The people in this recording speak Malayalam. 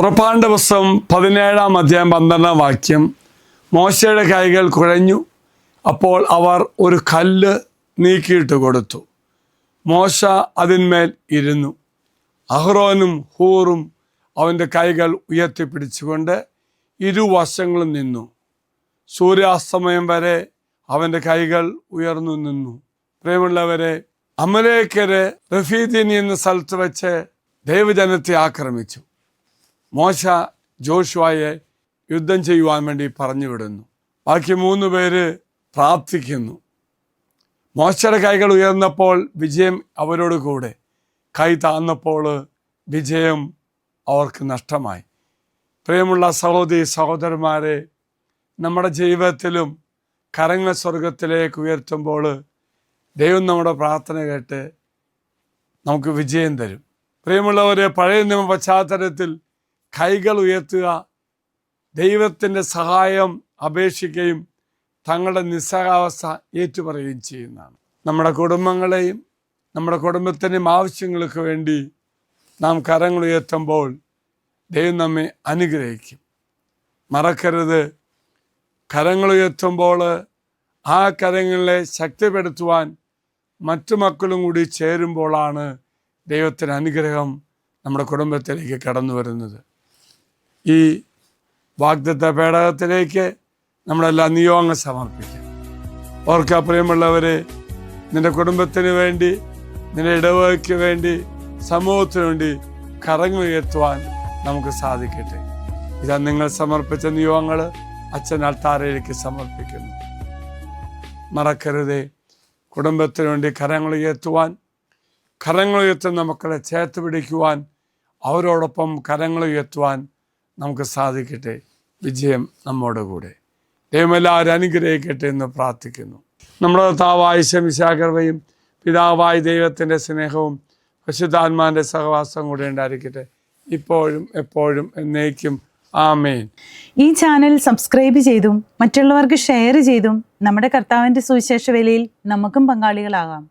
പുറപ്പാടിന്റെ പുസ്തകം പതിനേഴാം അധ്യായം പന്ത്രണ്ടാം വാക്യം മോശയുടെ കൈകൾ കുഴഞ്ഞു അപ്പോൾ അവർ ഒരു കല്ല് നീക്കിയിട്ട് കൊടുത്തു. മോശ അതിന്മേൽ ഇരുന്നു. അഹ്റോനും ഹൂറും അവന്റെ കൈകൾ ഉയർത്തിപ്പിടിച്ചുകൊണ്ട് ഇരുവശങ്ങളും നിന്നു. സൂര്യാസ്തമയം വരെ അവന്റെ കൈകൾ ഉയർന്നു നിന്നു. പ്രിയമുള്ളവരെ അമലേക്കര് റഫീദിനി എന്ന സ്ഥലത്ത് വെച്ച് ദൈവജനത്തെ ആക്രമിച്ചു. മോശ ജോഷുവായെ യുദ്ധം ചെയ്യുവാൻ വേണ്ടി പറഞ്ഞു വിടുന്നു ബാക്കി മൂന്ന് പേര് പ്രാർത്ഥിക്കുന്നു. മോശയുടെ കൈകൾ ഉയർന്നപ്പോൾ വിജയം അവരോട് കൂടെ. കൈ താന്നപ്പോൾ വിജയം അവർക്ക് നഷ്ടമായി. പ്രിയമുള്ള സഹോദരി സഹോദരന്മാരെ നമ്മുടെ ജീവിതത്തിലും കരങ്ങൾ സ്വർഗത്തിലേക്ക് ഉയർത്തുമ്പോൾ ദൈവം നമ്മുടെ പ്രാർത്ഥന കേട്ട് നമുക്ക് വിജയം തരും. പ്രിയമുള്ളവരെ പഴയ നിയമ പശ്ചാത്തലത്തിൽ കൈകൾ ഉയർത്തുക ദൈവത്തിന്റെ സഹായം അപേക്ഷിക്കുകയും തങ്ങളുടെ നിസ്സഹാവസ്ഥ ഏറ്റുപറയുകയും ചെയ്യുന്നതാണ്. നമ്മുടെ കുടുംബങ്ങളെയും നമ്മുടെ കുടുംബത്തിന്റെയും ആവശ്യങ്ങൾക്ക് വേണ്ടി നാം കരങ്ങൾ ഉയർത്തുമ്പോൾ ദൈവം നമ്മെ അനുഗ്രഹിക്കും. മറക്കരുത്. കരങ്ങൾ ഉയർത്തുമ്പോൾ ആ കരങ്ങളെ ശക്തിപ്പെടുത്തുവാൻ മറ്റു മക്കളും കൂടി ചേരുമ്പോഴാണ് ദൈവത്തിന് അനുഗ്രഹം നമ്മുടെ കുടുംബത്തിലേക്ക് കടന്നു വരുന്നത്. ഈ വാഗ്ദത്ത പേടകത്തിലേക്ക് നമ്മളെല്ലാം നിയോഗങ്ങൾ സമർപ്പിക്കാം. ഓർക്ക പ്രിയമുള്ളവരെ നിന്റെ കുടുംബത്തിന് വേണ്ടി നിന്റെ ഇടവകയ്ക്ക് വേണ്ടി സമൂഹത്തിന് വേണ്ടി കറങ്ങുയർത്തുവാൻ നമുക്ക് സാധിക്കട്ടെ. ഇതാ നിങ്ങൾ സമർപ്പിച്ച നിയോഗങ്ങൾ അച്ഛൻ അൾത്താരയിലേക്ക് സമർപ്പിക്കുന്നു. മറക്കരുതേ കുടുംബത്തിന് വേണ്ടി കരങ്ങൾ ഉയർത്തുവാൻ കരങ്ങൾ ഉയർത്തുന്ന മക്കളെ ചേർത്ത് പിടിക്കുവാൻ അവരോടൊപ്പം കരങ്ങൾ ഉയർത്തുവാൻ നമുക്ക് സാധിക്കട്ടെ. വിജയം നമ്മുടെ കൂടെ. ദൈവമെല്ലാവരും അനുഗ്രഹിക്കട്ടെ എന്ന് പ്രാർത്ഥിക്കുന്നു. നമ്മുടെ താവായ ശമിശാകർവയും പിതാവായ ദൈവത്തിന്റെ സ്നേഹവും പശുദ്ധാത്മാന്റെ സഹവാസം കൂടെ ഉണ്ടായിരിക്കട്ടെ. ഇപ്പോഴും എപ്പോഴും എന്നേക്കും. ആമേൻ. ഈ ചാനൽ സബ്സ്ക്രൈബ് ചെയ്തും മറ്റുള്ളവർക്ക് ഷെയർ ചെയ്തും നമ്മുടെ കർത്താവിന്റെ സുവിശേഷ വേലയിൽ നമുക്കും പങ്കാളികളാകാം.